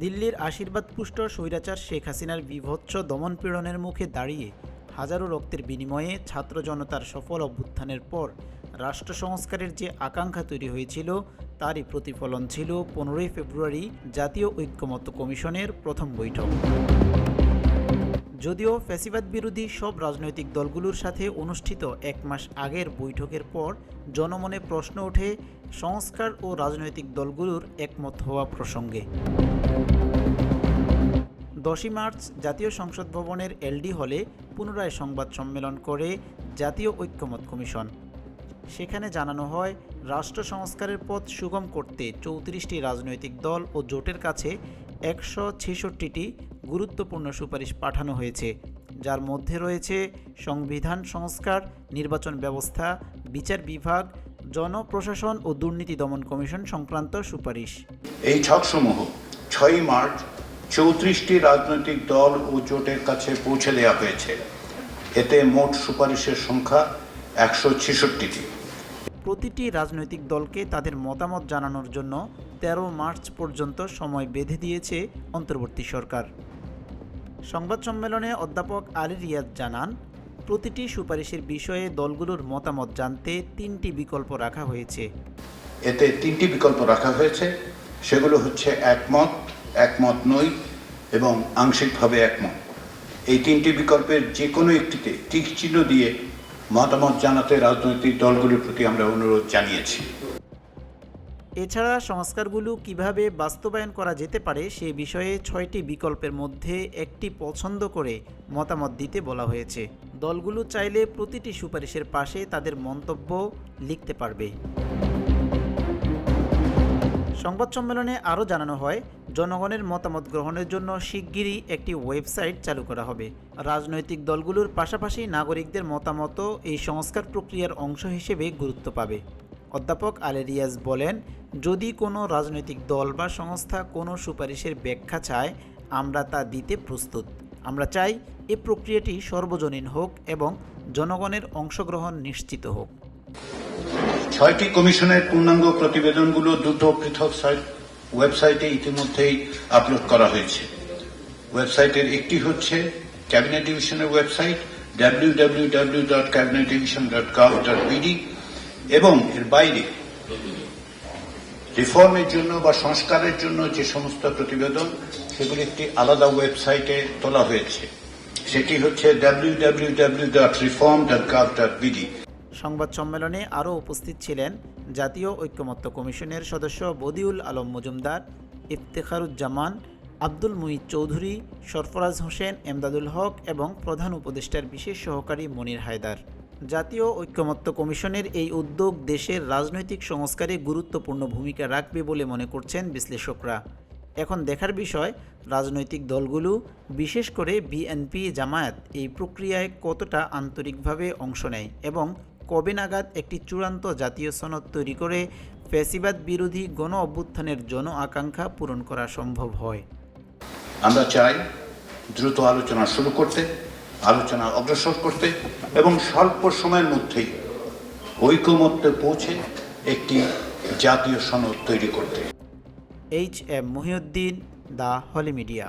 দিল্লির আশীর্বাদপুষ্ট স্বৈরাচার শেখ হাসিনার বিভৎস দমনপীড়নের মুখে দাঁড়িয়ে হাজারো রক্তের বিনিময়ে ছাত্র জনতার সফল অভ্যুত্থানের পর রাষ্ট্র সংস্কারের যে আকাঙ্ক্ষা তৈরি হয়েছিল, তারই প্রতিফলন ছিল পনেরোই ফেব্রুয়ারি জাতীয় ঐক্যমত্য কমিশনের প্রথম বৈঠক। যদিও ফ্যাসিবাদ বিরোধী সব রাজনৈতিক দলগুলোর সাথে অনুষ্ঠিত এক মাস আগের বৈঠকের পর জনমনে প্রশ্ন ওঠে, সংস্কার ও রাজনৈতিক দলগুলোর একমত হওয়া প্রসঙ্গে। দশই মার্চ জাতীয় সংসদ ভবনের এলডি হলে পুনরায় সংবাদ সম্মেলন করে জাতীয় ঐক্যমত কমিশন। সেখানে জানানো হয়, রাষ্ট্র সংস্কারের পথ সুগম করতে চৌত্রিশটি রাজনৈতিক দল ও জোটের কাছে একশো ছেষট্টিটি গুরুত্বপূর্ণ সুপারিশ পাঠানো হয়েছে, যার মধ্যে রয়েছে সংবিধান সংস্কার, নির্বাচন ব্যবস্থা বিচার বিভাগ জনপ্রশাসন ও দুর্নীতি দমন কমিশন সংক্রান্ত সুপারিশ। এই ছকসমূহ ছয় মার্চ চৌত্রিশটি রাজনৈতিক দল ও জোটের কাছে পৌঁছে দেওয়া হয়েছে। এতে মোট সুপারিশের সংখ্যা একশো ছেষট্টিটি। প্রতিটি রাজনৈতিক দলকে তাদের মতামত জানানোর জন্য তেরো মার্চ পর্যন্ত সময় বেঁধে দিয়েছে অন্তর্বর্তী সরকার। সংবাদ সম্মেলনে অধ্যাপক আলী রিয়াদ জানান প্রতিটি সুপারিশের বিষয়ে দলগুলোর মতামত জানতে তিনটি বিকল্প রাখা হয়েছে। এতে তিনটি বিকল্প রাখা হয়েছে। সেগুলো হচ্ছে একমত একমত নই এবং আংশিকভাবে একমত। এই তিনটি বিকল্পের যে কোনো একটিতে টিক চিহ্ন দিয়ে মতামত জানাতে রাজনৈতিক দলগুলির প্রতি আমরা অনুরোধ জানিয়েছি। এছাড়া সংস্কারগুলো কীভাবে বাস্তবায়ন করা যেতে পারে সে বিষয়ে ছয়টি বিকল্পের মধ্যে একটি পছন্দ করে মতামত দিতে বলা হয়েছে। দলগুলো চাইলে প্রতিটি সুপারিশের পাশে তাদের মন্তব্য লিখতে পারবে। সংবাদ সম্মেলনে আরও জানানো হয়, জনগণের মতামত গ্রহণের জন্য শিগগিরই একটি ওয়েবসাইট চালু করা হবে। রাজনৈতিক দলগুলোর পাশাপাশি নাগরিকদের মতামতও এই সংস্কার প্রক্রিয়ার অংশ হিসেবে গুরুত্ব পাবে। অধ্যাপক আলে রিয়াজ বলেন, যদি কোনো রাজনৈতিক দল বা সংস্থা কোনো সুপারিশের ব্যাখ্যা চায়, আমরা তা দিতে প্রস্তুত। আমরা চাই এ প্রক্রিয়াটি সর্বজনীন হোক এবং জনগণের অংশগ্রহণ নিশ্চিত হোক। ছয়টি কমিশনের পূর্ণাঙ্গ প্রতিবেদনগুলো দুটো পৃথক সাইট ওয়েবসাইটে ইতিমধ্যেই আপলোড করা হয়েছে। ওয়েবসাইটের একটি হচ্ছে ক্যাবিনেট ডিভিশনের website W W W dot cabinet division dot count www.cabinetdivision.gov.bd এবং এর বাইরে রিফর্মের জন্য বা সংস্কারের জন্য যে সমস্ত প্রতিবেদন, সেগুলি একটি আলাদা ওয়েবসাইটে তোলা হয়েছে। সেটি হচ্ছে www.reform.gov.bd সংবাদ সম্মেলনে আরও উপস্থিত ছিলেন জাতীয় ঐক্যমত্য কমিশনের সদস্য বদিউল আলম মজুমদার, ইফতেখারুজ্জামান, আব্দুল মুঈদ চৌধুরী, সরফরাজ হোসেন, এমদাদুল হক এবং প্রধান উপদেষ্টার বিশেষ সহকারী মনির হায়দার। জাতীয় ঐক্যমত্য কমিশনের এই উদ্যোগ দেশের রাজনৈতিক সংস্কারে গুরুত্বপূর্ণ ভূমিকা রাখবে বলে মনে করছেন বিশ্লেষকরা। এখন দেখার বিষয়, রাজনৈতিক দলগুলো, বিশেষ করে বিএনপি জামায়াত, এই প্রক্রিয়ায় কতটা আন্তরিকভাবে অংশ নেয় এবং কবে নাগাদ একটি চূড়ান্ত জাতীয় সনদ তৈরি করে ফ্যাসিবাদ বিরোধী গণ অভ্যুত্থানের জন আকাঙ্ক্ষা পূরণ করা সম্ভব হয়? আমরা চাই দ্রুত আলোচনা শুরু করতে আলোচনা অগ্রসর করতে এবং স্বল্প সময়ের মধ্যেই ঐকমত্যে পৌঁছে একটি জাতীয় সনদ তৈরি করতে। H M Mohiuddin the holy media